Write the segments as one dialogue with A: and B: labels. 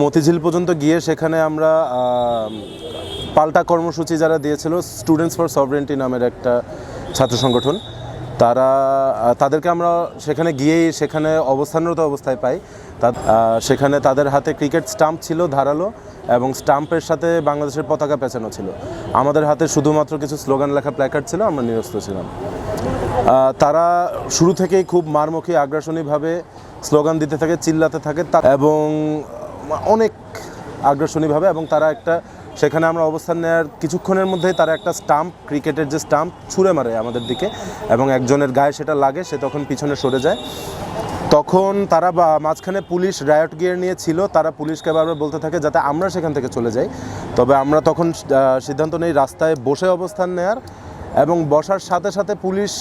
A: মতিঝিল পর্যন্ত গিয়ে সেখানে আমরা পাল্টা কর্মসূচি যারা দিয়েছিল স্টুডেন্টস ফর সভরেন্টি নামের একটা ছাত্র সংগঠন, তারা তাদেরকে আমরা সেখানে গিয়েই সেখানে অবস্থানরত অবস্থায় পাই। তা সেখানে তাদের হাতে ক্রিকেট স্টাম্প ছিল ধারালো এবং স্টাম্পের সাথে বাংলাদেশের পতাকা পেঁচানো ছিল। আমাদের হাতে শুধুমাত্র কিছু স্লোগান লেখা প্ল্যাকার্ড ছিল, আমরা নিরস্ত ছিলাম। তারা শুরু থেকেই খুব মারমুখী, আগ্রাসনীভাবে স্লোগান দিতে থাকে, চিল্লাতে থাকে। এবং অনেক আগ্রাসনীভাবে এবং তারা একটা, সেখানে আমরা অবস্থান নেওয়ার কিছুক্ষণের মধ্যেই তারা একটা স্টাম্প, ক্রিকেটের যে স্টাম্প, ছুঁড়ে মারে আমাদের দিকে এবং একজনের গায়ে সেটা লাগে, সে তখন পিছনে সরে যায়। তখন তারা বা, মাঝখানে পুলিশ রায়ট গিয়ার নিয়ে ছিল, তারা পুলিশকে বারবার বলতে থাকে যাতে আমরা সেখান থেকে চলে যাই। তবে আমরা তখন সিদ্ধান্ত নেই রাস্তায় বসে অবস্থান নেয়ার এবং বসার সাথে সাথে পুলিশ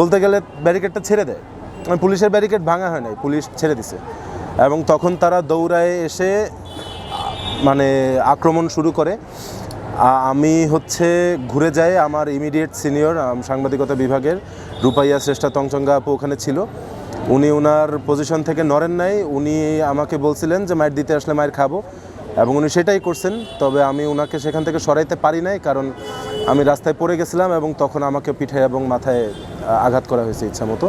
A: বলতে গেলে ব্যারিকেডটা ছেড়ে দেয়। মানে পুলিশের ব্যারিকেড ভাঙা হয় নাই, পুলিশ ছেড়ে দিছে। এবং তখন তারা দৌড়ায় এসে মানে আক্রমণ শুরু করে। আমি হচ্ছে ঘুরে যাই আমার ইমিডিয়েট সিনিয়র সাংবাদিকতা বিভাগের, রূপাইয়া শ্রেষ্ঠা তংচঙ্গা আপু ওখানে ছিল। উনি ওনার পজিশন থেকে নড়েন নাই, উনি আমাকে বলছিলেন যে, মায়ের দিতে আসলে মায়ের খাব। এবং উনি সেটাই করছেন, তবে আমি ওনাকে সেখান থেকে সরাইতে পারি নাই, কারণ আমি রাস্তায় পড়ে গেছিলাম এবং তখন আমাকে পিঠে এবং মাথায় আঘাত করা হয়েছে ইচ্ছা মতো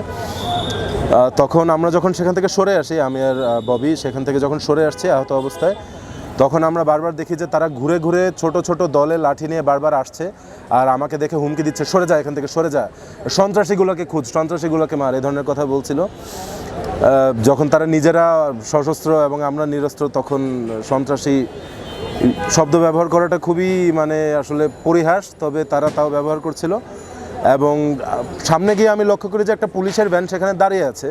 A: তখন আমরা যখন সেখান থেকে সরে আসি, আমি আর ববি সেখান থেকে যখন সরে আসছি আহত অবস্থায়, তখন আমরা বারবার দেখি যে তারা ঘুরে ঘুরে ছোট ছোট দলে লাঠি নিয়ে বারবার আসছে আর আমাকে দেখে হুমকি দিচ্ছে, সরে যা, এখান থেকে সরে যা। সন্ত্রাসীগুলোকে খুঁজ, সন্ত্রাসীগুলোকে মার এ ধরনের কথা বলছিল। যখন তারা নিজেরা সশস্ত্র এবং আমরা নিরস্ত্র, তখন সন্ত্রাসী শব্দ ব্যবহার করাটা খুবই মানে আসলে পরিহাস, তবে তারা তাও ব্যবহার করছিল। এবং সামনে গিয়ে আমি লক্ষ্য করি যে একটা পুলিশের ভ্যান সেখানে দাঁড়িয়ে আছে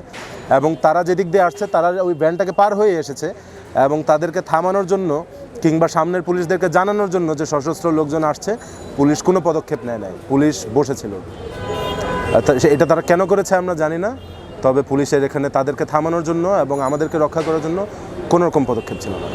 A: এবং তারা যেদিক দিয়ে আসছে তারা ওই ভ্যানটাকে পার হয়ে এসেছে এবং তাদেরকে থামানোর জন্য কিংবা সামনের পুলিশদেরকে জানানোর জন্য যে সশস্ত্র লোকজন আসছে, পুলিশ কোনো পদক্ষেপ নেয় নাই। পুলিশ বসেছিল। এটা তারা কেন করেছে আমরা জানি না, তবে পুলিশের এখানে তাদেরকে থামানোর জন্য এবং আমাদেরকে রক্ষা করার জন্য কোনো রকম পদক্ষেপ ছিল না।